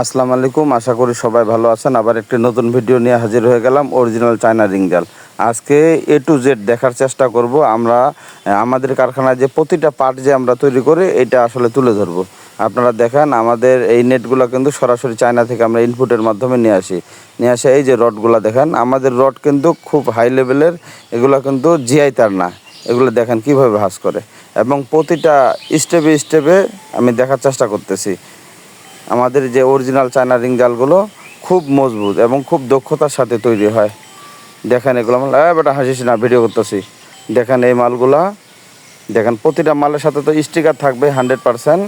আসসালামু আলাইকুম, আশা করি সবাই ভালো আছেন। আবার একটি নতুন ভিডিও নিয়ে হাজির হয়ে গেলাম অরিজিনাল চায়না রিং জাল আজকে এ টু জেড দেখার চেষ্টা করব। আমরা আমাদের কারখানায় যে প্রতিটা পার্ট যে আমরা তৈরি করি, এটা আসলে তুলে ধরবো। আপনারা দেখেন, আমাদের এই নেটগুলো কিন্তু সরাসরি চায়না থেকে আমরা ইনপুটের মাধ্যমে নিয়ে আসি। নিয়ে আসে এই যে রডগুলো দেখেন, আমাদের রড কিন্তু খুব হাই লেভেলের এগুলো কিন্তু জিআই তার না। এগুলো দেখেন কীভাবে ভাঁজ করে। এবং প্রতিটা স্টেপে স্টেপে আমি দেখার চেষ্টা করতেছি। আমাদের যে অরিজিনাল চায়না রিং জালগুলো খুব মজবুত এবং খুব দক্ষতার সাথে তৈরি হয়। দেখেন এগুলো মাল হ্যাঁ বেটা, হাসিস না ভিডিও করতেছি। দেখেন এই মালগুলা, দেখেন প্রতিটা মালের সাথে তো স্টিকার থাকবে হান্ড্রেড পারসেন্ট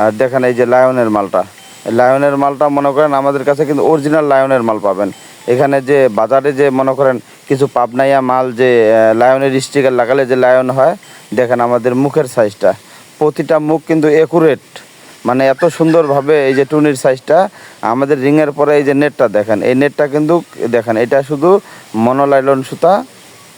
আর দেখেন এই যে লায়নের মালটা। লায়নের মালটা মনে করেন আমাদের কাছে কিন্তু অরিজিনাল লায়নের মাল পাবেন। এখানে যে বাজারে যে মনে করেন কিছু পাবনাইয়া মাল যে লায়নের স্টিকার লাগালে যে লায়ন হয়, দেখেন আমাদের মুখের সাইজটা প্রতিটা মুখ কিন্তু একুরেট মানে এত সুন্দরভাবে এই যে টুনির সাইজটা আমাদের রিংয়ের পরে এই যে নেটটা দেখেন, এই নেটটা কিন্তু দেখেন, এটা শুধু মনোলাইলন সুতা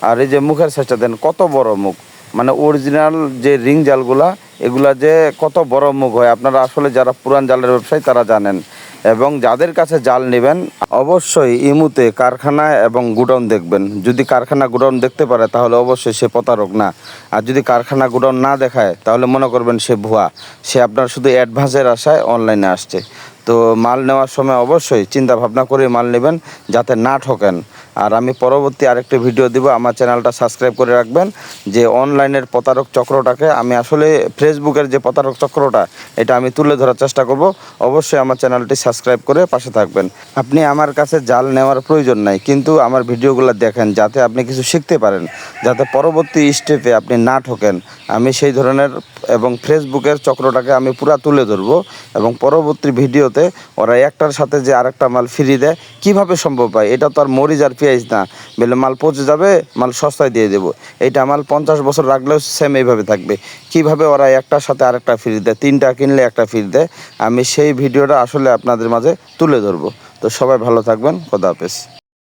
আর এই যে মুখের সাইজটা দেন কত বড় মুখ। মানে অরিজিনাল যে রিং জালগুলা, এগুলা যে কত বড় মুখ হয়, আপনারা আসলে যারা পুরান জালের ব্যবসায়ী, তারা জানেন। এবং যাদের কাছে জাল নেবেন, অবশ্যই ইমুতে কারখানা এবং গুডাউন দেখবেন। যদি কারখানা গুডাউন দেখতে পারে, তাহলে অবশ্যই সে প্রতারক না। আর যদি কারখানা গুডাউন না দেখায়, তাহলে মনে করবেন সে ভুয়া। সে আপনার শুধু অ্যাডভান্সের আশায় অনলাইনে আসছে। তো মাল নেওয়ার সময় অবশ্যই চিন্তা ভাবনা করে মাল নেবেন, যাতে না ঠকেন। আর আমি পরবর্তী আরেকটি ভিডিও দিব। আমার চ্যানেলটা সাবস্ক্রাইব করে রাখবেন, যে অনলাইনের প্রতারক চক্রটাকে আমি আসলে ফেসবুকের যে প্রতারক চক্রটা, এটা আমি তুলে ধরার চেষ্টা করব। অবশ্যই আমার চ্যানেলটি সাবস্ক্রাইব করে পাশে থাকবেন। আপনি আমার কাছে জাল নেওয়ার প্রয়োজন নাই, কিন্তু আমার ভিডিওগুলো দেখেন, যাতে আপনি কিছু শিখতে পারেন, যাতে পরবর্তী স্টেপে আপনি না ঠকেন। আমি সেই ধরনের এবং ফেসবুকের চক্রটাকে আমি পুরা তুলে ধরবো এবং পরবর্তী ভিডিওতে ওরা একটার সাথে যে আরেকটা মাল ফ্রি দেয়, কীভাবে সম্ভব হয়? এটা তো আর মরিচ আর পেঁয়াজ না। বলে মাল পচে যাবে, মাল সস্তায় দিয়ে দেবো। এটা মাল পঞ্চাশ বছর রাখলেও সেম এইভাবে থাকবে। কীভাবে ওরা একটার সাথে আরেকটা ফ্রি দেয়, তিনটা কিনলে একটা ফ্রি দেয়, আমি সেই ভিডিওটা আসলে আপনাদের মাঝে তুলে ধরবো। তো সবাই ভালো থাকবেন, খোদা হাফেজ।